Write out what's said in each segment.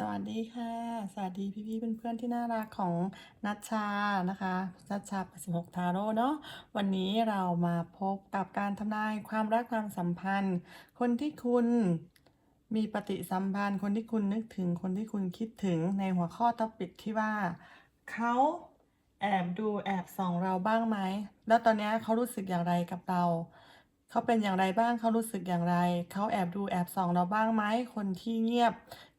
สวัสดีค่ะ สวัสดีพี่ๆเพื่อนๆที่น่ารักของนัชชานะคะนัชชา86ทาโร่เนาะวันนี้เรามาพบกับการทำนายความรักความสัมพันธ์ คนที่คุณมีปฏิสัมพันธ์ คนที่คุณนึกถึงคนที่คุณคิดถึงในหัวข้อท็อปิกที่ว่าเขาแอบดูแอบส่องเราบ้างไหม แล้วตอนนี้เขารู้สึกอย่างไรกับเรา เขาเป็นอย่างไรบ้างเขารู้สึกอย่างไร เขาแอบดูแอบส่องเราบ้างไหมคนที่เงียบ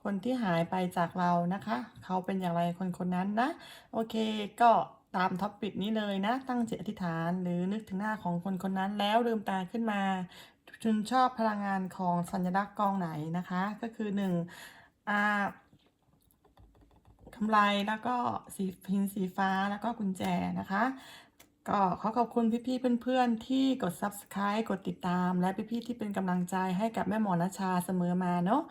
คนที่หายไปจากเรานะคะ เขาเป็นอย่างไรคนคนนั้นนะ โอเคก็ตามท็อปปิกนี้เลยนะ ตั้งจิตอธิษฐานหรือนึกถึงหน้าของคนคนนั้นแล้วลืมตาขึ้นมาคุณชอบพลังงานของสัญลักษณ์กองไหนนะคะ ก็คือหนึ่งอ่ากำไรแล้วก็สีพินสีฟ้าแล้วก็กุญแจนะคะ ก็ขอขอบคุณพี่ๆเพื่อนๆที่กด subscribe กดติดตาม และพี่ๆที่เป็นกำลังใจให้กับแม่หมอนชาเสมอมาเนาะ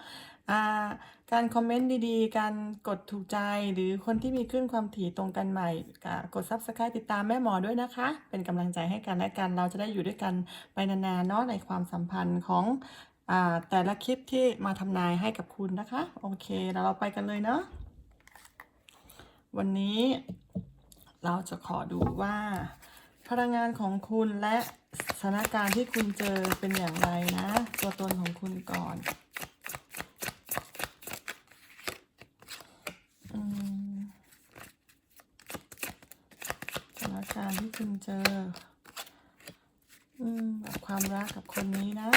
การคอมเมนต์ดีๆ การกดถูกใจหรือคนที่มีคลื่นความถี่ตรงกันใหม่ กด subscribe ติดตามแม่หมอด้วยนะคะ เป็นกำลังใจให้กันและกันเราจะได้อยู่ด้วยกันไปนานๆเนาะในความสัมพันธ์ของอแต่ละคลิปที่มาทำนายให้กับคุณนะคะ โอเคแล้วเราไปกันเลยเนาะวันนี้เราจะขอดูว่า พลังงานของคุณและสถานการณ์ที่คุณเจอเป็นอย่างไรนะ ตัวตนของคุณก่อนอืม สถานการณ์ที่คุณเจออืมกับความรักกับคนนี้นะ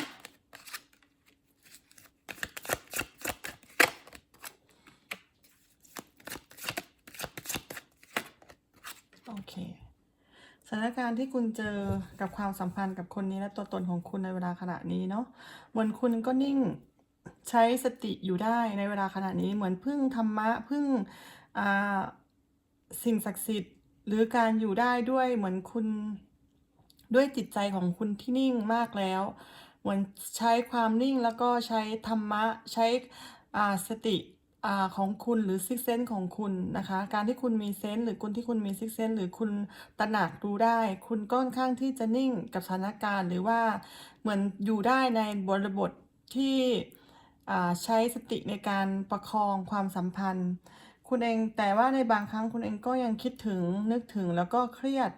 โอเคสถานการณ์ที่คุณเจอกับความสัมพันธ์กับคนนี้และตัวตนของคุณในเวลาขณะนี้เนาะเหมือนคุณก็นิ่ง ใช้สติอยู่ได้ในเวลาขณะนี้เหมือนพึ่งธรรมะพึ่งสิ่งศักดิ์สิทธิ์ หรือการอยู่ได้ด้วยเหมือนคุณด้วยจิตใจของคุณที่นิ่งมากแล้ว เหมือนใช้ความนิ่งแล้วก็ใช้ธรรมะใช้สติอของคุณหรือซิกเซนของคุณนะคะ การที่คุณมีเซนหรือคุณที่คุณมีซิกเซนหรือคุณตระหนักรู้ได้ คุณก็ค่อนข้างที่จะนิ่งกับสถานการณ์ หรือว่าเหมือนอยู่ได้ในบริบทที่ ใช้สติในการประคองความสัมพันธ์ คุณเองแต่ว่าในบางครั้งคุณเองก็ยังคิดถึงนึกถึงแล้วก็เครียด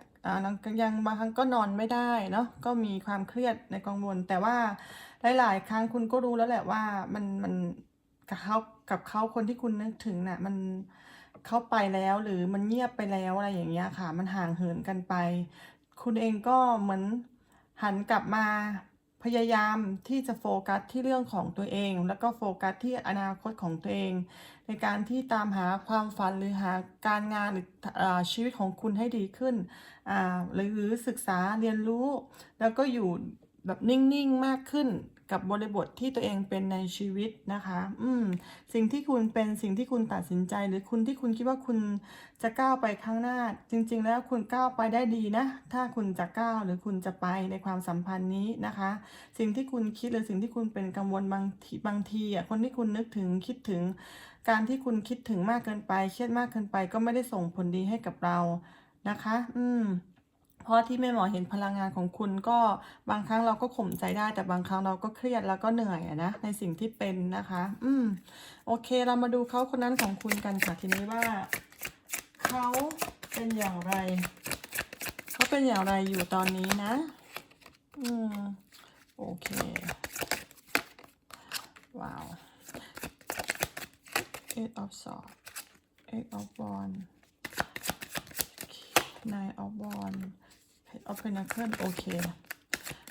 ยังบางครั้งก็นอนไม่ได้เนาะก็มีความเครียดในกังวล แต่ว่าหลาย ๆ ครั้งคุณก็รู้แล้วแหละว่ามันมันกับเขากับเขาคนที่คุณนึกถึงน่ะมันเขาไปแล้วหรือมันเงียบไปแล้วอะไรอย่างเงี้ยค่ะ มันห่างเหินกันไป คุณเองก็เหมือนหันกลับมา พยายามที่จะโฟกัสที่เรื่องของตัวเอง แล้วก็โฟกัสที่อนาคตของตัวเอง ในการที่ตามหาความฝันหรือหาการงานหรืออชีวิตของคุณให้ดีขึ้นหรือศึกษาเรียนรู้ แล้วก็อยู่แบบนิ่ง ๆ มากขึ้น กับบริบทที่ตัวเองเป็นในชีวิตนะคะ อืม สิ่งที่คุณเป็นสิ่งที่คุณตัดสินใจ หรือคุณที่คุณคิดว่าคุณจะก้าวไปข้างหน้า จริง ๆ แล้วคุณก้าวไปได้ดีนะ ถ้าคุณจะก้าวหรือคุณจะไปในความสัมพันธ์นี้นะคะ สิ่งที่คุณคิดหรือสิ่งที่คุณเป็นกังวลบางทีบางทีอะคนที่คุณนึกถึงคิดถึง การที่คุณคิดถึงมากเกินไป เครียดมากเกินไป ก็ไม่ได้ส่งผลดีให้กับเรานะคะ อืม เพราะที่แม่หมอเห็นพลังงานของคุณก็บางครั้งเราก็ข่มใจได้ แต่บางครั้งเราก็เครียดแล้วก็เหนื่อยอะนะในสิ่งที่เป็นนะคะ อืมโอเคเรามาดูเขาคนนั้นของคุณกันค่ะทีนี้ว่าเขาเป็นอย่างไรเขาเป็นอย่างไรอยู่ตอนนี้นะ อืมโอเค ว้าว eight of swords eight of wands nine of wands page of pentacle โอเค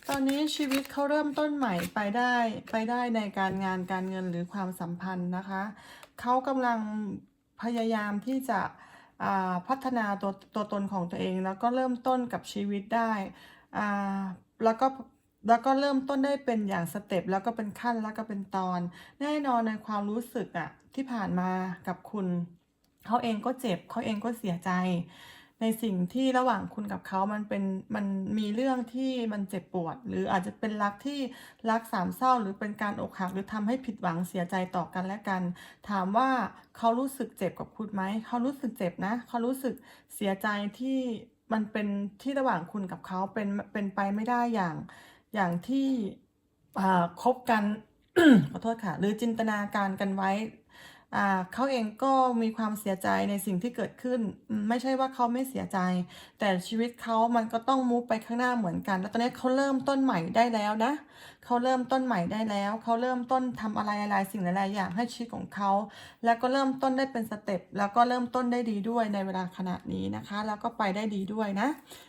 ตอนนี้ชีวิตเขาเริ่มต้นใหม่ไปได้ไปได้ในการงานการเงินหรือความสัมพันธ์นะคะ เขากำลังพยายามที่จะพัฒนาตัวตัวตนของตัวเอง แล้วก็เริ่มต้นกับชีวิตได้แล้วก็แล้วก็เริ่มต้นได้เป็นอย่างสเต็ปแล้วก็เป็นขั้นแล้วก็เป็นตอน แน่นอนในความรู้สึกอะที่ผ่านมากับคุณ เขาเองก็เจ็บเขาเองก็เสียใจ ในสิ่งที่ระหว่างคุณกับเขามันเป็นมันมีเรื่องที่มันเจ็บปวด หรืออาจจะเป็นรักที่รักสามเศร้า หรือเป็นการอกหักหรือทำให้ผิดหวังเสียใจต่อกันและกัน ถามว่าเขารู้สึกเจ็บกับคุณไหมเขารู้สึกเจ็บนะ เขารู้สึกเสียใจที่มันเป็นที่ระหว่างคุณกับเขาเป็นเป็นไปไม่ได้อย่างอย่างที่คบกันขอโทษค่ะ หรือจินตนาการกันไว้ เขาเองก็มีความเสียใจในสิ่งที่เกิดขึ้น ไม่ใช่ว่าเขาไม่เสียใจ แต่ชีวิตเขามันก็ต้องมุฟไปข้างหน้าเหมือนกัน แล้วตอนนี้เขาเริ่มต้นใหม่ได้แล้วนะเขาเริ่มต้นใหม่ได้แล้ว เขาเริ่มต้นทำอะไรอะไรสิ่งหลายๆอย่างให้ชีวิตของเขา แล้วก็เริ่มต้นได้เป็นสเต็ปแล้วก็เริ่มต้นได้ดีด้วยในเวลาขณะนี้นะคะ แล้วก็ไปได้ดีด้วยนะ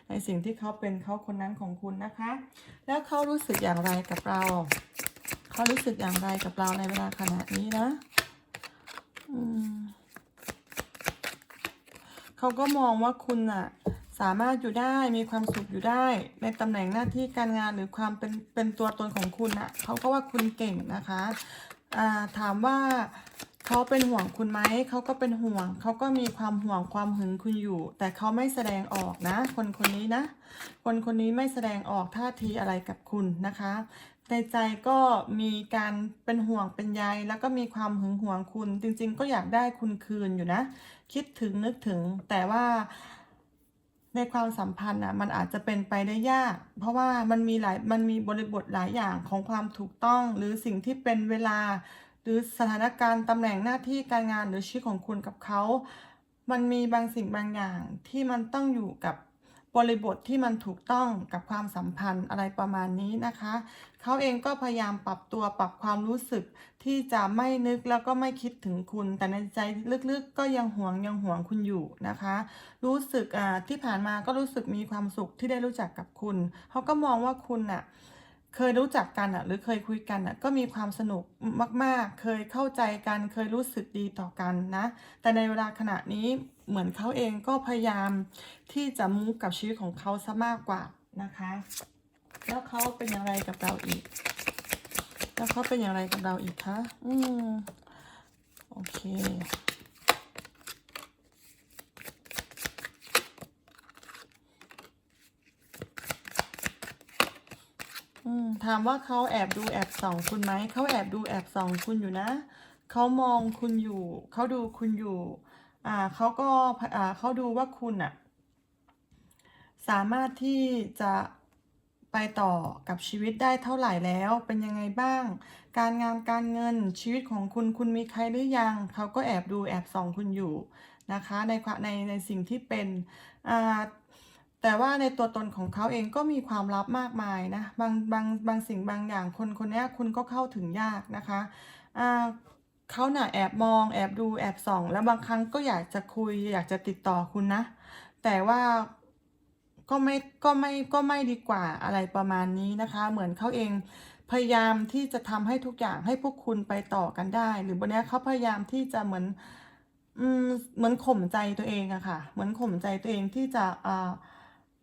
ในสิ่งที่เขาเป็นเขาคนนั้นของคุณนะคะ แล้วเขารู้สึกอย่างไรกับเรา เขารู้สึกอย่างไรกับเราในเวลาขณะนี้นะ เขาก็มองว่าคุณน่ะสามารถอยู่ได้มีความสุขอยู่ได้ ในตำแหน่งหน้าที่การงานหรือความเป็นเป็นตัวตนของคุณนะเขาก็ว่าคุณเก่งนะคะอ่าถามว่าเขาเป็นห่วงคุณไหม เขาก็เป็นห่วง เขาก็มีความห่วงความหึงคุณอยู่ แต่เขาไม่แสดงออกนะ คนคนนี้นะ คนคนนี้ไม่แสดงออกท่าทีอะไรกับคุณนะคะในใจก็มีการเป็นห่วงเป็นใยแล้วก็มีความหึงหวงคุณ จริง ๆ ก็อยากได้คุณคืนอยู่นะ คิดถึงนึกถึง แต่ว่าในความสัมพันธ์อะมันอาจจะเป็นไปได้ยาก เพราะว่ามันมีหลายมันมีบริบทหลายอย่างของความถูกต้อง หรือสิ่งที่เป็นเวลา หรือสถานการณ์ตำแหน่งหน้าที่การงานหรือชีวิตของคุณกับเขา มันมีบางสิ่งบางอย่างที่มันต้องอยู่กับบริบทที่มันถูกต้องกับความสัมพันธ์อะไรประมาณนี้นะคะ เขาเองก็พยายามปรับตัวปรับความรู้สึกที่จะไม่นึกแล้วก็ไม่คิดถึงคุณ แต่ในใจลึกๆ ก็ยังหวงยังหวงคุณอยู่นะคะ รู้สึกอ่าที่ผ่านมาก็รู้สึกมีความสุขที่ได้รู้จักกับคุณ เขาก็มองว่าคุณน่ะเคยรู้จักกันอะหรือเคยคุยกันอะก็มีความสนุกมาก ๆ เคยเข้าใจกันเคยรู้สึกดีต่อกันนะ แต่ในเวลาขณะนี้เหมือนเขาเองก็พยายามที่จะมูฟกับชีวิตของเขาซะมากกว่านะคะ แล้วเขาเป็นอย่างไรกับเราอีก แล้วเขาเป็นอย่างไรกับเราอีกคะอืมโอเคอืมถามว่าเขาแอบดูแอบส่องคุณไหม เขาแอบดูแอบส่องคุณอยู่นะ เขามองคุณอยู่ เขาดูคุณอยู่ อ่าเขาก็อ่าเขาดูว่าคุณอะสามารถที่จะ ไปต่อกับชีวิตได้เท่าไหร่แล้ว เป็นยังไงบ้าง การงานการเงินชีวิตของคุณคุณมีใครหรือยัง เขาก็แอบดูแอบส่องคุณอยู่นะคะในในในสิ่งที่เป็นอ่าแต่ว่าในตัวตนของเขาเองก็มีความลับมากมายนะบางบางบางสิ่งบางอย่างคนคนนี้คุณก็เข้าถึงยากนะคะอ่าเขาน่ะแอบมองแอบดูแอบส่อง แล้วบางครั้งก็อยากจะคุยอยากจะติดต่อคุณนะ แต่ว่า ก็ไม่ก็ไม่ก็ไม่ดีกว่าอะไรประมาณนี้นะคะ เหมือนเขาเองพยายามที่จะทำให้ทุกอย่างให้พวกคุณไปต่อกันได้ หรือบนนี้เขาพยายามที่จะเหมือนอืมเหมือนข่มใจตัวเองอะค่ะ เหมือนข่มใจตัวเองที่จะอ่า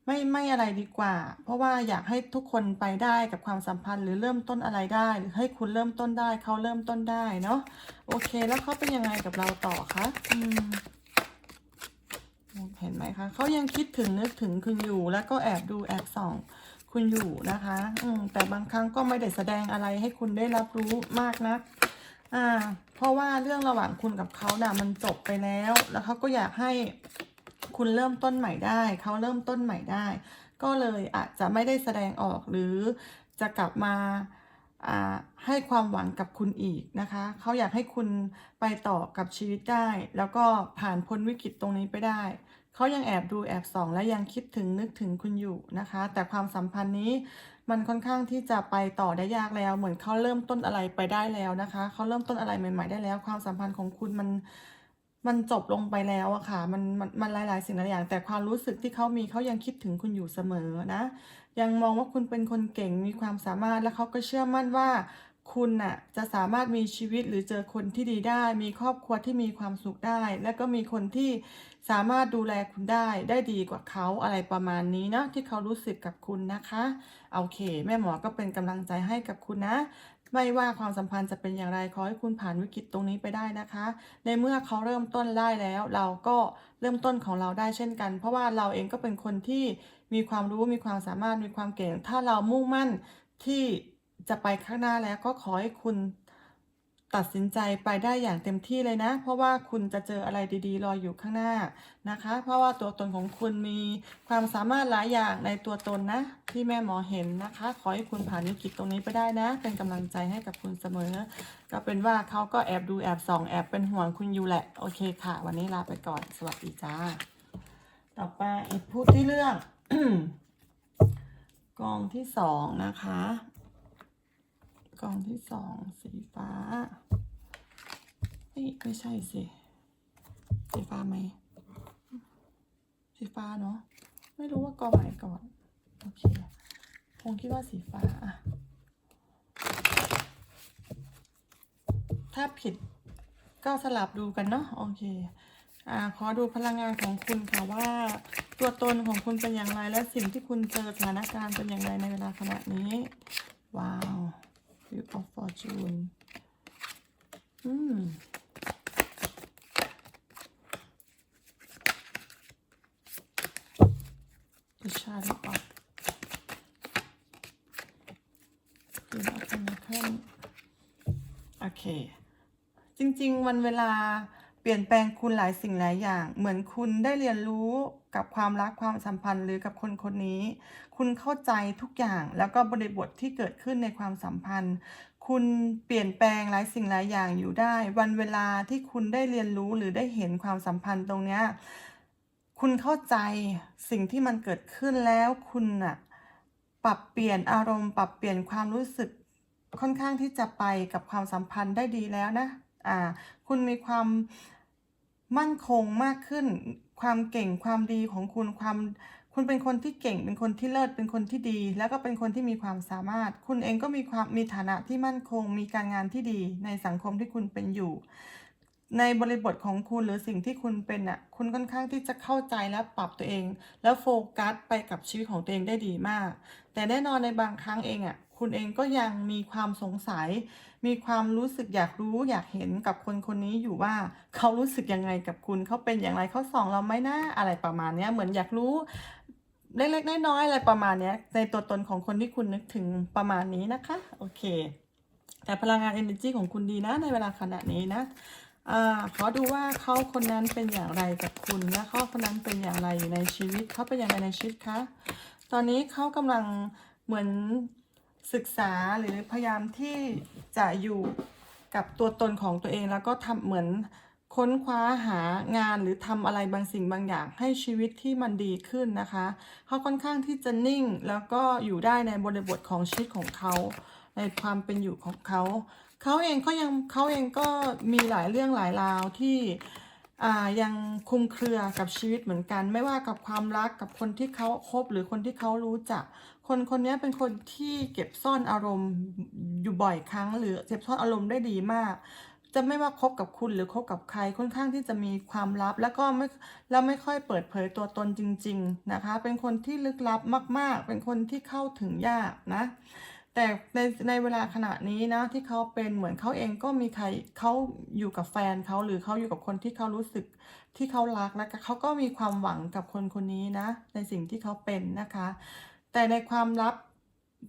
ไม่ไม่อะไรดีกว่า เพราะว่าอยากให้ทุกคนไปได้กับความสัมพันธ์ หรือเริ่มต้นอะไรได้ หรือให้คุณเริ่มต้นได้เขาเริ่มต้นได้เนาะโอเค แล้วเขาเป็นยังไงกับเราต่อคะอืม เห็นไหมคะเขายังคิดถึงนึกถึงคุณอยู่ แล้วก็แอบดูแอบส่องคุณอยู่นะคะ อืมแต่บางครั้งก็ไม่ได้แสดงอะไรให้คุณได้รับรู้มากนักอ่า เพราะว่าเรื่องระหว่างคุณกับเขาน่ะมันจบไปแล้ว แล้วเขาก็อยากให้คุณเริ่มต้นใหม่ได้ เขาเริ่มต้นใหม่ได้ ก็เลยอาจจะไม่ได้แสดงออกหรือจะกลับมาให้ความหวังกับคุณอีกนะคะ เขาอยากให้คุณไปต่อกับชีวิตได้ แล้วก็ผ่านพ้นวิกฤตตรงนี้ไปได้ เขายังแอบดูแอบส่อง และยังคิดถึงนึกถึงคุณอยู่นะคะ แต่ความสัมพันธ์นี้มันค่อนข้างที่จะไปต่อได้ยากแล้ว เหมือนเขาเริ่มต้นอะไรไปได้แล้วนะคะเขาเริ่มต้นอะไรใหม่ ๆ ได้แล้ว ความสัมพันธ์ของคุณมันมันจบลงไปแล้วอะค่ะ มันมันมันหลาย ๆ สิ่งหลายอย่าง แต่ความรู้สึกที่เขามีเขายังคิดถึงคุณอยู่เสมอนะ ยังมองว่าคุณเป็นคนเก่งมีความสามารถและเขาก็เชื่อมั่นว่า คุณน่ะจะสามารถมีชีวิตหรือเจอคนที่ดีได้ มีครอบครัวที่มีความสุขได้ และก็มีคนที่สามารถดูแลคุณได้ได้ดีกว่าเขาอะไรประมาณนี้เนาะที่เขารู้สึกกับคุณนะคะโอเค แม่หมอก็เป็นกำลังใจให้กับคุณนะ ไม่ว่าความสัมพันธ์จะเป็นอย่างไรขอให้คุณผ่านวิกฤตตรงนี้ไปได้นะคะ ในเมื่อเขาเริ่มต้นได้แล้ว เราก็เริ่มต้นของเราได้เช่นกัน เพราะว่าเราเองก็เป็นคนที่มีความรู้มีความสามารถมีความเก่ง ถ้าเรามุ่งมั่นที่ จะไปข้างหน้าแล้วก็ขอให้คุณตัดสินใจไปได้อย่างเต็มที่เลยนะ เพราะว่าคุณจะเจออะไรดีๆ รออยู่ข้างหน้านะคะ เพราะว่าตัวตนของคุณมีความสามารถหลายอย่างในตัวตนนะ ที่แม่หมอเห็นนะคะ ขอให้คุณผ่านวิกฤตตรงนี้ไปได้นะ เป็นกำลังใจให้กับคุณเสมอ ก็เป็นว่าเขาก็แอบดูแอบส่องแอบเป็นห่วงคุณอยู่แหละ โอเคค่ะ วันนี้ลาไปก่อนสวัสดีจ้า ต่อไปพูดที่เรื่องกองที่สองนะคะ กองที่สองสีฟ้าเฮ้ยไม่ใช่สิ สีฟ้าไหม สีฟ้าเนาะ ไม่รู้ว่ากองไหนก่อน โอเค คงคิดว่าสีฟ้าอะถ้าผิดก็สลับดูกันเนาะ โอเค อ่า ขอดูพลังงานของคุณค่ะว่าตัวตนของคุณเป็นอย่างไรและสิ่งที่คุณเจอสถานการณ์เป็นอย่างไรในเวลาขณะนี้ ว้าว Wheel of Fortune อืมจะชาหรือเปล่าดูเอาเป็นเครื่อโอเค จริง ๆ วันเวลา ลี่ยนแปลงคุณหลายสิ่งหลายอย่าง เหมือนคุณได้เรียนรู้กับความรักความสัมพันธ์หรือกับคนคนนี้ คุณเข้าใจทุกอย่างแล้วก็บริบทที่เกิดขึ้นในความสัมพันธ์ คุณเปลี่ยนแปลงหลายสิ่งหลายอย่างอยู่ได้ วันเวลาที่คุณได้เรียนรู้หรือได้เห็นความสัมพันธ์ตรงเนี้ยคุณเข้าใจสิ่งที่มันเกิดขึ้นแล้วคุณน่ะปรับเปลี่ยนอารมณ์ ปรับเปลี่ยนความรู้สึกค่อนข้างที่จะไปกับความสัมพันธ์ได้ดีแล้วนะอ่าคุณมีความ มั่นคงมากขึ้น ความเก่งความดีของคุณความคุณเป็นคนที่เก่งเป็นคนที่เลิศเป็นคนที่ดี แล้วก็เป็นคนที่มีความสามารถ คุณเองก็มีความมีฐานะที่มั่นคง มีการงานที่ดีในสังคมที่คุณเป็นอยู่ ในบริบทของคุณหรือสิ่งที่คุณเป็นอะคุณค่อนข้างที่จะเข้าใจและปรับตัวเอง แล้วโฟกัสไปกับชีวิตของตัวเองได้ดีมาก แต่แน่นอนในบางครั้งเองอะคุณเองก็ยังมีความสงสัย มีความรู้สึกอยากรู้อยากเห็นกับคนคนนี้อยู่ว่าเขารู้สึกยังไงกับคุณเขาเป็นอย่างไรเขาส่องเราไหมนะอะไรประมาณนี้เหมือนอยากรู้เล็กๆน้อยๆอะไรประมาณนี้ในตัวตนของคนที่คุณนึกถึงประมาณนี้นะคะ โอเค แต่พลังงาน energy ของคุณดีนะในเวลาขณะนี้นะ ขอดูว่าเขาคนนั้นเป็นอย่างไรกับคุณและเขาคนนั้นเป็นอย่างไรอยู่ในชีวิตเขาเป็นอย่างไรในชีวิตคะตอนนี้เขากำลังเหมือนศึกษาหรือพยายามที่จะอยู่กับตัวตนของตัวเองแล้วก็ทำเหมือนค้นคว้าหางานหรือทำอะไรบางสิ่งบางอย่างให้ชีวิตที่มันดีขึ้นนะคะ เขาค่อนข้างที่จะนิ่งแล้วก็อยู่ได้ในบริบทของชีวิตของเขา ในความเป็นอยู่ของเขา เขาเองก็ยังเขาเองก็มีหลายเรื่องหลายราวที่อ่ายังคุมเครือกับชีวิตเหมือนกัน ไม่ว่ากับความรักกับคนที่เขาคบหรือคนที่เขารู้จัก คนคนนี้เป็นคนที่เก็บซ่อนอารมณ์อยู่บ่อยครั้ง หรือเก็บซ่อนอารมณ์ได้ดีมาก จะไม่ว่าคบกับคุณหรือคบกับใครค่อนข้างที่จะมีความลับ แล้วก็ไม่แล้วไม่ค่อยเปิดเผยตัวตนจริง ๆนะคะ เป็นคนที่ลึกลับมาก ๆ เป็นคนที่เข้าถึงยากนะ แต่ในในเวลาขณะนี้นะที่เขาเป็นเหมือนเขาเองก็มีใครเขาอยู่กับแฟนเขาหรือเขาอยู่กับคนที่เขารู้สึกที่เขารักแล้วก็เขาก็มีความหวังกับคนคนนี้นะ ในสิ่งที่เขาเป็นนะคะ แต่ในความลับ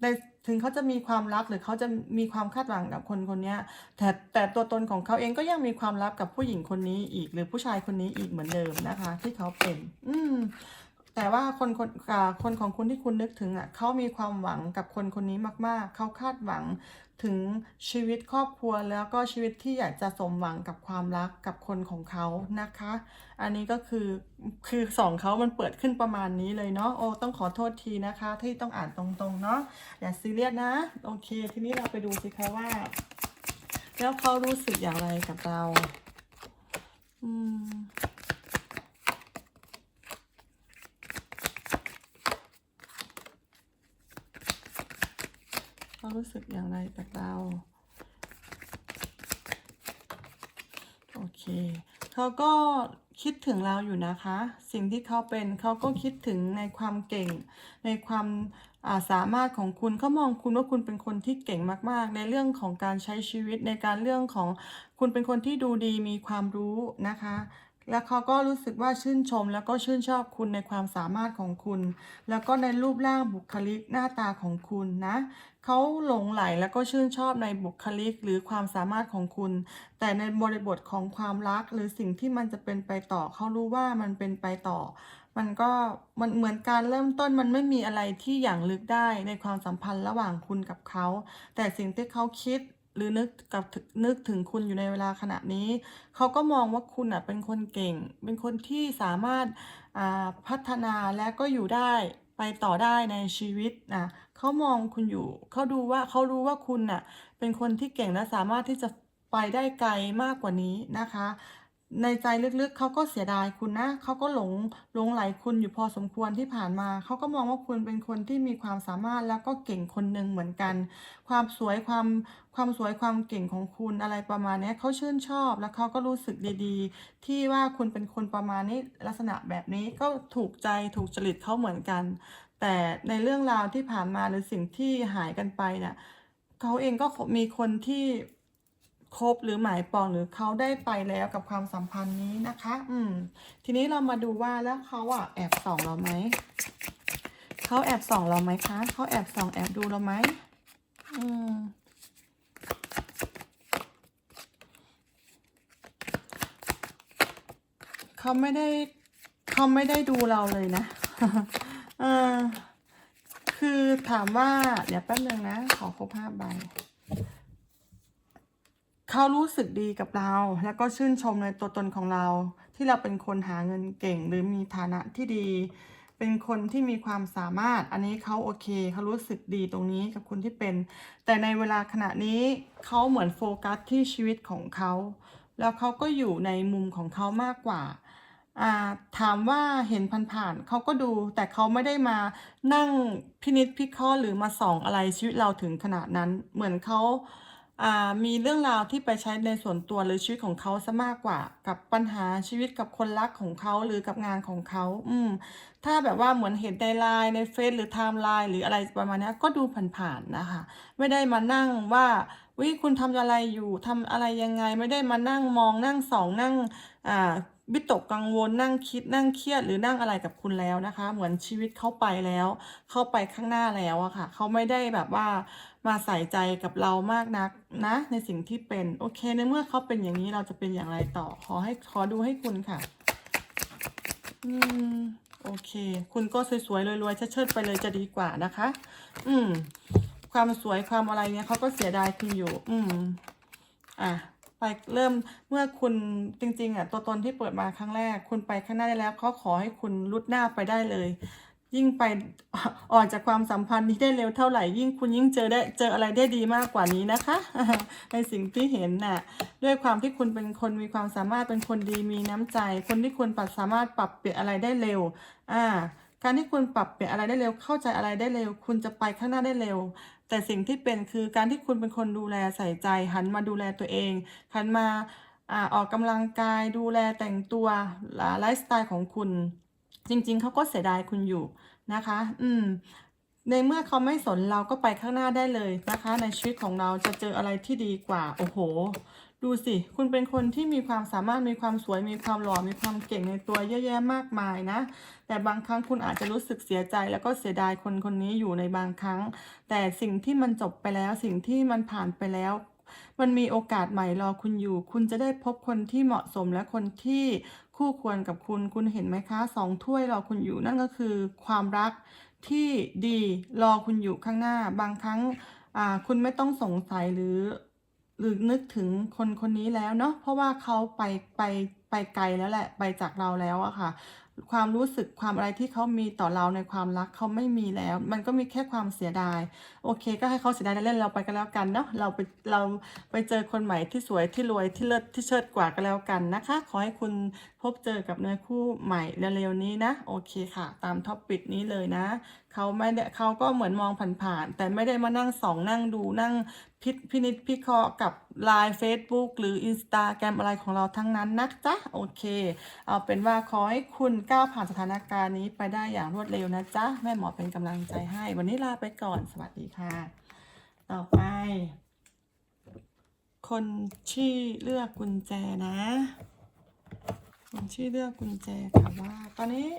ในถึงเขาจะมีความรักหรือเขาจะมีความคาดหวังกับคนคนนี้แต่แต่ตัวตนของเขาเองก็ยังมีความลับกับผู้หญิงคนนี้อีก หรือผู้ชายคนนี้อีกเหมือนเดิมนะคะ ที่เขาเป็น อืม แต่ว่าคนคนอ่าคนของคุณที่คุณนึกถึงอะเขามีความหวังกับคนคนนี้มาก ๆ เขาคาดหวังถึงชีวิตครอบครัวแล้วก็ชีวิตที่อยากจะสมหวังกับความรักกับคนของเขานะคะ อันนี้ก็คือคือสองเขามันเปิดขึ้นประมาณนี้เลยเนาะโอ้ต้องขอโทษทีนะคะ ที่ต้องอ่านตรงๆเนาะอย่าซีเรียสนะ โอเค ทีนี้เราไปดูสิคะว่า แล้วเขารู้สึกอย่างไรกับเรา อืม เขา รู้สึกอย่างไรกับเรา โอเค เขาก็คิดถึงเราอยู่นะคะ สิ่งที่เขาเป็นเขาก็คิดถึงในความเก่ง ในความาสามารถของคุณเขามองคุณว่าคุณเป็นคนที่เก่งมาก ๆ ในเรื่องของการใช้ชีวิตในการเรื่องของคุณเป็นคนที่ดูดีมีความรู้นะคะ แล้วเขาก็รู้สึกว่าชื่นชม แล้วก็ชื่นชอบคุณในความสามารถของคุณ แล้วก็ในรูปร่างบุคลิกหน้าตาของคุณนะเขาหลงไหลแล้วก็ชื่นชอบในบุคลิกหรือความสามารถของคุณ แต่ในบริบทของความรักหรือสิ่งที่มันจะเป็นไปต่อเขารู้ว่ามันเป็นไปต่อ มันก็มันเหมือนการเริ่มต้นมันไม่มีอะไรที่อย่างลึกได้ในความสัมพันธ์ระหว่างคุณกับเขา แต่สิ่งที่เขาคิด หรือนึกกับนึกถึงคุณอยู่ในเวลาขณะนี้ เขาก็มองว่าคุณอะเป็นคนเก่ง เป็นคนที่สามารถอ่าพัฒนาและก็อยู่ได้ไปต่อได้ในชีวิตนะเขามองคุณอยู่เขาดูว่าเขารู้ว่าคุณน่ะเป็นคนที่เก่งและสามารถที่จะไปได้ไกลมากกว่านี้นะคะ ในใจลึกๆ เขาก็เสียดายคุณนะ เขาก็หลงหลงไหลคุณอยู่พอสมควรที่ผ่านมา เขาก็มองว่าคุณเป็นคนที่มีความสามารถแล้วก็เก่งคนหนึ่งเหมือนกัน ความสวยความความสวยความเก่งของคุณอะไรประมาณนี้เขาชื่นชอบแล้วเขาก็รู้สึกดีๆ ที่ว่าคุณเป็นคนประมาณนี้ลักษณะแบบนี้ก็ถูกใจถูกจริตเขาเหมือนกัน แต่ในเรื่องราวที่ผ่านมาหรือสิ่งที่หายกันไปเนี่ยเขาเองก็มีคนที่ ครบหรือหมายปองหรือเขาได้ไปแล้วกับความสัมพันธ์นี้นะคะ อืม ทีนี้เรามาดูว่าแล้วเขาอะแอบส่องเราไหมเขาแอบส่องเราไหมคะเขาแอบส่องแอบดูเราไหมอืมเขาไม่ได้เขาไม่ได้ดูเราเลยนะเออคือถามว่า เดี๋ยวแป๊บนึงนะ ขอครบห้าใบ เขารู้สึกดีกับเรา แล้วก็ชื่นชมในตัวตนของเรา ที่เราเป็นคนหาเงินเก่งหรือมีฐานะที่ดี เป็นคนที่มีความสามารถ อันนี้เขาโอเคเขารู้สึกดีตรงนี้กับคุณที่เป็น แต่ในเวลาขณะนี้เขาเหมือนโฟกัสที่ชีวิตของเขาแล้วเขาก็อยู่ในมุมของเขามากกว่าถามว่าเห็นผ่านๆเขาก็ดู แต่เขาไม่ได้มานั่งพินิจพิเคราะห์หรือมาส่องอะไรชีวิตเราถึงขนาดนั้น เหมือนเขา มีเรื่องราวที่ไปใช้ในส่วนตัวหรือชีวิตของเขาซะมากกว่า กับปัญหาชีวิตกับคนรักของเขาหรือกับงานของเขา อืม ถ้าแบบว่าเหมือนเห็นในไลน์ในเฟซหรือไทม์ไลน์หรืออะไรประมาณนี้ก็ดูผ่านๆนะคะ ไม่ได้มานั่งว่าวิคุณทำอะไรอยู่ทำอะไรยังไง ไม่ได้มานั่งมองนั่งส่องนั่งอ่าวิตกกังวลนั่งคิดนั่งเครียดหรือนั่งอะไรกับคุณแล้วนะคะ เหมือนชีวิตเขาไปแล้ว เข้าไปข้างหน้าแล้วอะค่ะ เขาไม่ได้แบบว่า มาใส่ใจกับเรามากนักนะในสิ่งที่เป็นโอเคในเมื่อเขาเป็นอย่างนี้เราจะเป็นอย่างไรต่อ ขอให้ขอดูให้คุณค่ะ อืมโอเค คุณก็สวยๆรวยๆเชิดๆไปเลยจะดีกว่านะคะ อืม ความสวยความอะไรเนี่ยเขาก็เสียดายคุณอยู่ อืม อะไปเริ่มเมื่อคุณจริง ๆอะตัวตนที่เปิดมาครั้งแรก คุณไปข้างหน้าได้แล้วเขาขอให้คุณลุดหน้าไปได้เลย ยิ่งไปออกจากความสัมพันธ์นี้ได้เร็วเท่าไหร่ ยิ่งคุณยิ่งเจอได้เจออะไรได้ดีมากกว่านี้นะคะ ในสิ่งที่เห็นน่ะ ด้วยความที่คุณเป็นคนมีความสามารถเป็นคนดีมีน้ำใจ คนที่คุณปรับสามารถปรับเปลี่ยนอะไรได้เร็ว อ่า การที่คุณปรับเปลี่ยนอะไรได้เร็ว เข้าใจอะไรได้เร็ว คุณจะไปข้างหน้าได้เร็ว แต่สิ่งที่เป็นคือการที่คุณเป็นคนดูแลใส่ใจ หันมาดูแลตัวเองหันมาอ่าออกกำลังกายดูแลแต่งตัวไลฟ์สไตล์ของคุณ จริง ๆ เขาก็เสียดายคุณอยู่นะคะ อืม ในเมื่อเขาไม่สนเราก็ไปข้างหน้าได้เลยนะคะ ในชีวิตของเราจะเจออะไรที่ดีกว่า โอ้โห ดูสิ คุณเป็นคนที่มีความสามารถ มีความสวย มีความหล่อ มีความเก่งในตัวเยอะแยะมากมายนะ แต่บางครั้งคุณอาจจะรู้สึกเสียใจ แล้วก็เสียดายคนคนนี้อยู่ในบางครั้ง แต่สิ่งที่มันจบไปแล้ว สิ่งที่มันผ่านไปแล้วมันมีโอกาสใหม่รอคุณอยู่ คุณจะได้พบคนที่เหมาะสมและคนที่ คู่ควรกับคุณ คุณเห็นไหมคะสองถ้วยรอคุณอยู่นั่นก็คือความรักที่ดีรอคุณอยู่ข้างหน้า บางครั้งคุณไม่ต้องสงสัยหรือ หรือนึกถึงคนคนนี้แล้วเนาะเพราะว่าเขาไปไปไปไกลแล้วแหละ ไปจากเราแล้วอะค่ะ ความรู้สึกความอะไรที่เขามีต่อเราในความรักเขาไม่มีแล้ว มันก็มีแค่ความเสียดาย โอเค ก็ให้เขาเสียดายเล่นเราไปกันแล้วกันเนาะเราไปเราไปเจอคนใหม่ที่สวยที่รวยที่เลิศที่เชิดกว่ากันแล้วกันนะคะ ขอให้คุณพบเจอกับเนื้อคู่ใหม่เร็วๆนี้นะโอเคค่ะ ตามท็อปปิดนี้เลยนะเขาไม่ได้เขาก็เหมือนมองผ่านๆแต่ไม่ได้มานั่งส่องนั่งดูนั่ง พิพินิจพิเคราะห์กับไลน์ Facebook หรือ Instagram อะไรของเราทั้งนั้นนะจ๊ะ โอเค เอาเป็นว่าขอให้คุณก้าวผ่านสถานการณ์นี้ไปได้อย่างรวดเร็วนะจ๊ะ แม่หมอเป็นกำลังใจให้ วันนี้ลาไปก่อนสวัสดีค่ะ ต่อไป คนที่เลือกกุญแจนะ คนที่เลือกกุญแจค่ะว่า ตอนนี้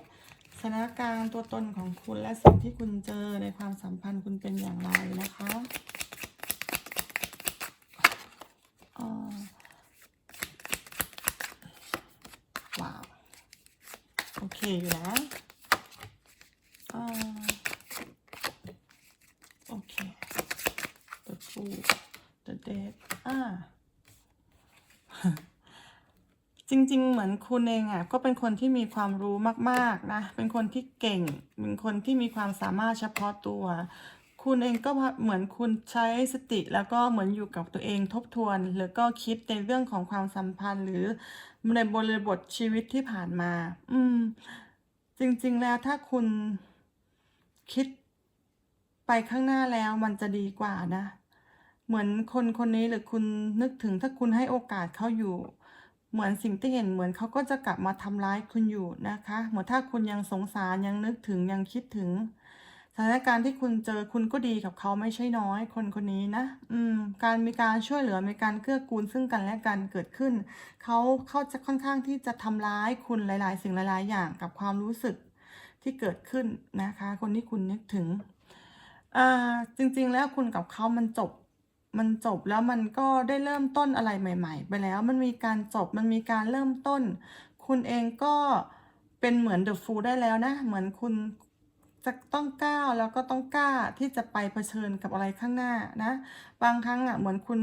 สถานการณ์ตัวตนของคุณและสิ่งที่คุณเจอในความสัมพันธ์คุณเป็นอย่างไรนะคะอ่าว้าว โอเคอยู่นะอ่าโอเค the fool the dead อ่าจริง ๆ เหมือนคุณเองอะก็เป็นคนที่มีความรู้มาก ๆ นะ เป็นคนที่เก่ง เป็นคนที่มีความสามารถเฉพาะตัว คุณเองก็เหมือนคุณใช้สติแล้วก็เหมือนอยู่กับตัวเองทบทวน หรือก็คิดในเรื่องของความสัมพันธ์หรือในบริบทชีวิตที่ผ่านมา อืม จริง ๆ แล้วถ้าคุณคิดไปข้างหน้าแล้วมันจะดีกว่านะ เหมือนคนคนนี้หรือคุณนึกถึงถ้าคุณให้โอกาสเขาอยู่ เหมือนสิ่งที่เห็นเหมือนเขาก็จะกลับมาทำร้ายคุณอยู่นะคะ เหมือนถ้าคุณยังสงสารยังนึกถึงยังคิดถึง สถานการณ์ที่คุณเจอคุณก็ดีกับเขาไม่ใช่น้อยคนคนนี้นะอืมการมีการช่วยเหลือมีการเกื้อกูลซึ่งกันและกันเกิดขึ้น เขาเขาจะค่อนข้างที่จะทำร้ายคุณหลาย ๆ สิ่งหลาย ๆ อย่างกับความรู้สึกที่เกิดขึ้นนะคะ คนที่คุณนึกถึงอ่าจริง ๆ แล้วคุณกับเขามันจบมันจบแล้วมันก็ได้เริ่มต้นอะไรใหม่ ๆ ไปแล้วมันมีการจบมันมีการเริ่มต้น คุณเองก็เป็นเหมือน The Fool ได้แล้วนะ เหมือนคุณ จะต้องก้าวแล้วก็ต้องกล้าที่จะไปเผชิญกับอะไรข้างหน้านะ บางครั้งอะเหมือนคุณ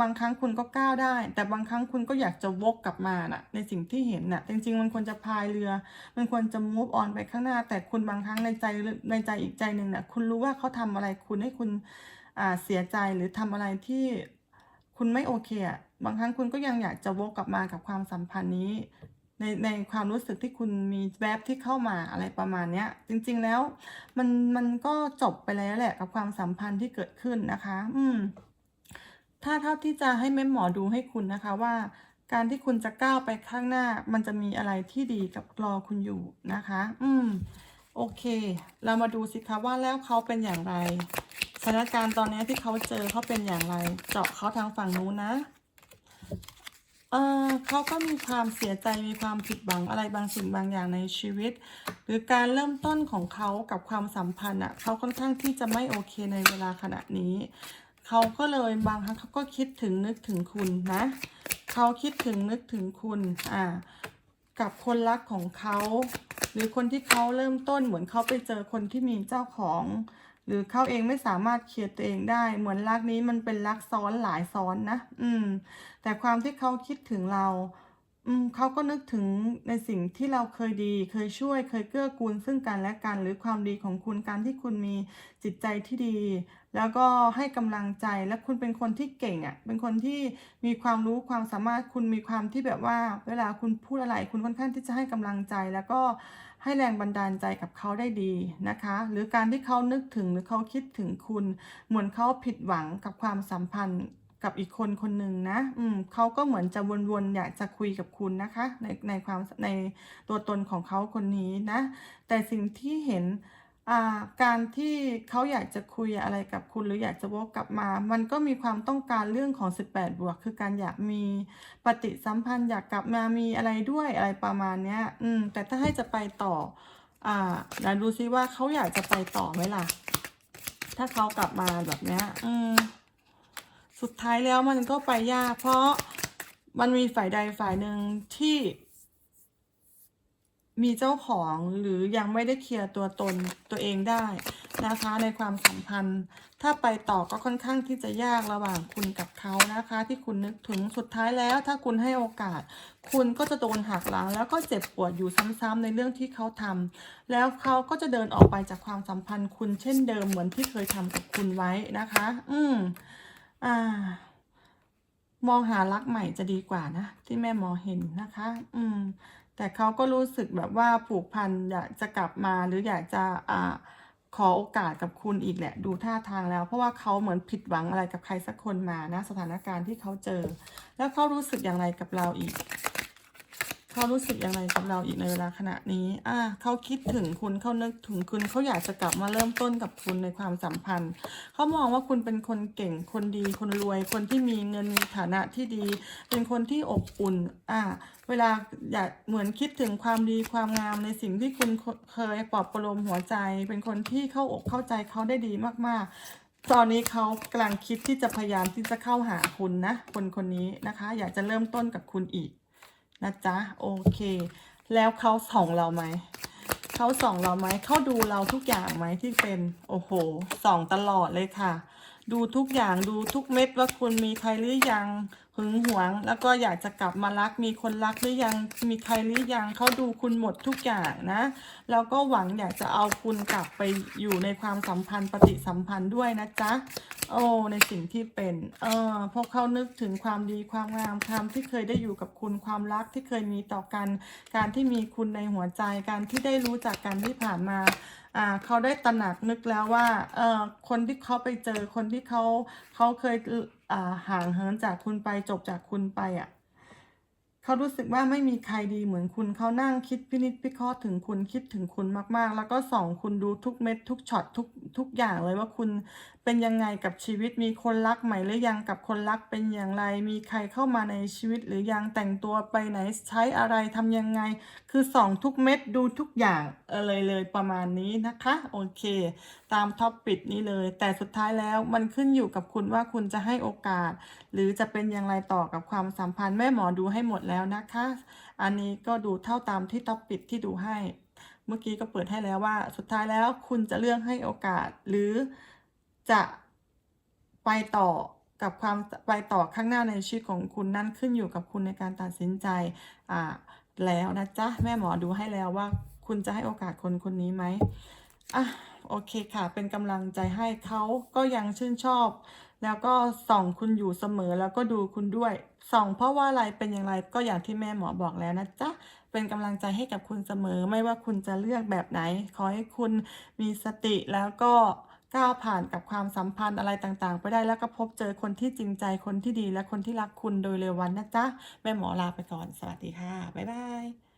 บางครั้งคุณก็ก้าวได้ แต่บางครั้งคุณก็อยากจะวกกลับมาน่ะ ในสิ่งที่เห็นน่ะ จริงๆ มันควรจะพายเรือ มันควรจะ move on ไปข้างหน้า แต่คุณบางครั้งในใจในใจอีกใจหนึ่งน่ะ คุณรู้ว่าเขาทำอะไรคุณให้คุณอ่าเสียใจหรือทำอะไรที่คุณไม่โอเคอะบางครั้งคุณก็ยังอยากจะวกกลับมากับความสัมพันธ์นี้ ในในความรู้สึกที่คุณมีแวบที่เข้ามาอะไรประมาณเนี้ย จริง ๆแล้วมันมันก็จบไปแล้วแหละกับความสัมพันธ์ที่เกิดขึ้นนะคะ อืม ถ้าเท่าที่จะให้แม่หมอดูให้คุณนะคะว่า การที่คุณจะก้าวไปข้างหน้า มันจะมีอะไรที่ดีกับรอคุณอยู่นะคะ อืม โอเค เรามาดูสิคะว่าแล้วเขาเป็นอย่างไรสถานการณ์ตอนนี้ที่เขาเจอเขาเป็นอย่างไร เจาะเขาทางฝั่งนู้นนะ เออเขาก็มีความเสียใจมีความผิดหวังอะไรบางสิ่งบางอย่างในชีวิต หรือการเริ่มต้นของเขากับความสัมพันธ์อะเขาค่อนข้างที่จะไม่โอเคในเวลาขณะนี้เขาก็เลยบางครั้งเขาก็คิดถึงนึกถึงคุณนะเขาคิดถึงนึกถึงคุณอ่ากับคนรักของเขา หรือคนที่เขาเริ่มต้นเหมือนเขาไปเจอคนที่มีเจ้าของ หรือเขาเองไม่สามารถเคลียร์ตัวเองได้ เหมือนรักนี้มันเป็นรักซ้อนหลายซ้อนนะ อืม แต่ความที่เขาคิดถึงเรา อืมเขาก็นึกถึงในสิ่งที่เราเคยดี เคยช่วย เคยเกื้อกูลซึ่งกันและกัน หรือความดีของคุณ การที่คุณมีจิตใจที่ดี แล้วก็ให้กำลังใจ และคุณเป็นคนที่เก่งอะ่ะ เป็นคนที่มีความรู้ ความสามารถ คุณมีความที่แบบว่า เวลาคุณพูดอะไร คุณค่อนข้างที่จะให้กำลังใจ แล้วก็ ให้แรงบันดาลใจกับเขาได้ดีนะคะ หรือการที่เขานึกถึงหรือเขาคิดถึงคุณ เหมือนเขาผิดหวังกับความสัมพันธ์กับอีกคนคนหนึ่งนะ อืมเขาก็เหมือนจะวนๆอยากจะคุยกับคุณนะคะ ในในความในตัวตนของเขาคนนี้นะ แต่สิ่งที่เห็น การที่เขาอยากจะคุยอะไรกับคุณหรืออยากจะวกกลับมา มันก็มีความต้องการเรื่องของ 18 บวก คือการอยากมีปฏิสัมพันธ์อยากกลับมามีอะไรด้วยอะไรประมาณเนี้ย อืม แต่ถ้าให้จะไปต่อ อ่าเดี๋ยวดูซิว่าเขาอยากจะไปต่อไหมล่ะ ถ้าเขากลับมาแบบเนี้ย อืม สุดท้ายแล้วมันก็ไปยาก เพราะมันมีฝ่ายใดฝ่ายหนึ่งที่ มีเจ้าของหรือยังไม่ได้เคลียร์ตัวตนตัวเองได้นะคะในความสัมพันธ์ ถ้าไปต่อก็ค่อนข้างที่จะยากระหว่างคุณกับเขานะคะ ที่คุณนึกถึงสุดท้ายแล้ว ถ้าคุณให้โอกาส คุณก็จะโดนหักหลัง แล้วก็เจ็บปวดอยู่ซ้ำๆในเรื่องที่เขาทำแล้วเขาก็จะเดินออกไปจากความสัมพันธ์ คุณเช่นเดิมเหมือนที่เคยทำกับคุณไว้นะคะ อืมอ่ามองหารักใหม่จะดีกว่านะ ที่แม่หมอเห็นนะคะ อืม แต่เขาก็รู้สึกแบบว่าผูกพันอยากจะกลับมาหรืออยากจะอ่าขอโอกาสกับคุณอีกแหละ ดูท่าทางแล้ว เพราะว่าเขาเหมือนผิดหวังอะไรกับใครสักคนมานะสถานการณ์ที่เขาเจอ แล้วเขารู้สึกอย่างไรกับเราอีก เขาเขารู้สึกอย่างไรกับเราอีกในเวลาขณะนี้ อ่าเขาคิดถึงคุณเขานึกถึงคุณเขาอยากจะกลับมาเริ่มต้นกับคุณในความสัมพันธ์ เขามองว่าคุณเป็นคนเก่ง คนดี คนรวย คนที่มีเงินมีฐานะที่ดี เป็นคนที่อบอุ่น อ่า เวลาอยากเหมือนคิดถึงความดีความงามในสิ่งที่คุณเคยปลอบประโลมหัวใจ เป็นคนที่เข้าอกเข้าใจเขาได้ดีมาก ๆตอนนี้เขากำลังคิดที่จะพยายามที่จะเข้าหาคุณนะ คนคนนี้นะคะ อยากจะเริ่มต้นกับคุณอีก นะจ๊ะโอเค แล้วเขาส่องเราไหมเขาส่องเราไหมเขาดูเราทุกอย่างไหมที่เป็นโอ้โหส่องตลอดเลยค่ะ ดูทุกอย่างดูทุกเม็ดว่าคุณมีใครหรือยังึงหวง แล้วก็อยากจะกลับมารัก มีคนรักหรือยัง มีใครหรือยังเขาดูคุณหมดทุกอย่างนะ แล้วก็หวังอยากจะเอาคุณกลับไปอยู่ในความสัมพันธ์ปฏิสัมพันธ์ด้วยนะจ๊ะ โอ้ในสิ่งที่เป็น เออพราะเขานึกถึงความดีความงามความที่เคยได้อยู่กับคุณความรักที่เคยมีต่อกัน การที่มีคุณในหัวใจการที่ได้รู้จักกันที่ผ่านมาอ่าเขาได้ตระหนักนึกแล้วว่าเออคนที่เขาไปเจอคนที่เขาเขาเคยอ่าห่างเหินจากคุณไปจบจากคุณไปอะเขารู้สึกว่าไม่มีใครดีเหมือนคุณเขานั่งคิดพินิจพิเคราะห์ถึงคุณคิดถึงคุณมากๆ แล้วก็ส่องคุณดูทุกเม็ดทุกช็อตทุกทุกอย่างเลยว่าคุณเป็นยังไงกับชีวิตมีคนรักใหม่หรือยังกับคนรักเป็นอย่างไร มีใครเข้ามาในชีวิตหรือยังแต่งตัวไปไหนใช้อะไรทำยังไง คือส่องทุกเม็ดดูทุกอย่างอะไรเลยประมาณนี้นะคะโอเค ตามท็อปปิดนี้เลย แต่สุดท้ายแล้วมันขึ้นอยู่กับคุณว่าคุณจะให้โอกาส หรือจะเป็นอย่างไรต่อกับความสัมพันธ์แม่หมอดูให้หมดแล้วนะคะ อันนี้ก็ดูเท่าตามที่ท็อปปิดที่ดูให้ เมื่อกี้ก็เปิดให้แล้วว่า สุดท้ายแล้วคุณจะเลือกให้โอกาสหรือ จะไปต่อกับความไปต่อข้างหน้าในชีวิตของคุณนั่นขึ้นอยู่กับคุณในการตัดสินใจอ่าแล้วนะจ๊ะแม่หมอดูให้แล้วว่าคุณจะให้โอกาสคนคนนี้ไหมอะโอเคค่ะ เป็นกำลังใจให้เขาก็ยังชื่นชอบ แล้วก็ส่องคุณอยู่เสมอแล้วก็ดูคุณด้วยส่องเพราะว่าอะไรเป็นอย่างไรก็อย่างที่แม่หมอบอกแล้วนะจ๊ะเป็นกำลังใจให้กับคุณเสมอ ไม่ว่าคุณจะเลือกแบบไหน ขอให้คุณมีสติแล้วก็ ก้าวผ่านกับความสัมพันธ์อะไรต่างๆ ไปได้แล้วก็พบเจอคนที่จริงใจคนที่ดีและคนที่รักคุณโดยเร็ววันนะจ๊ะแม่หมอลาไปก่อนสวัสดีค่ะบ๊ายบาย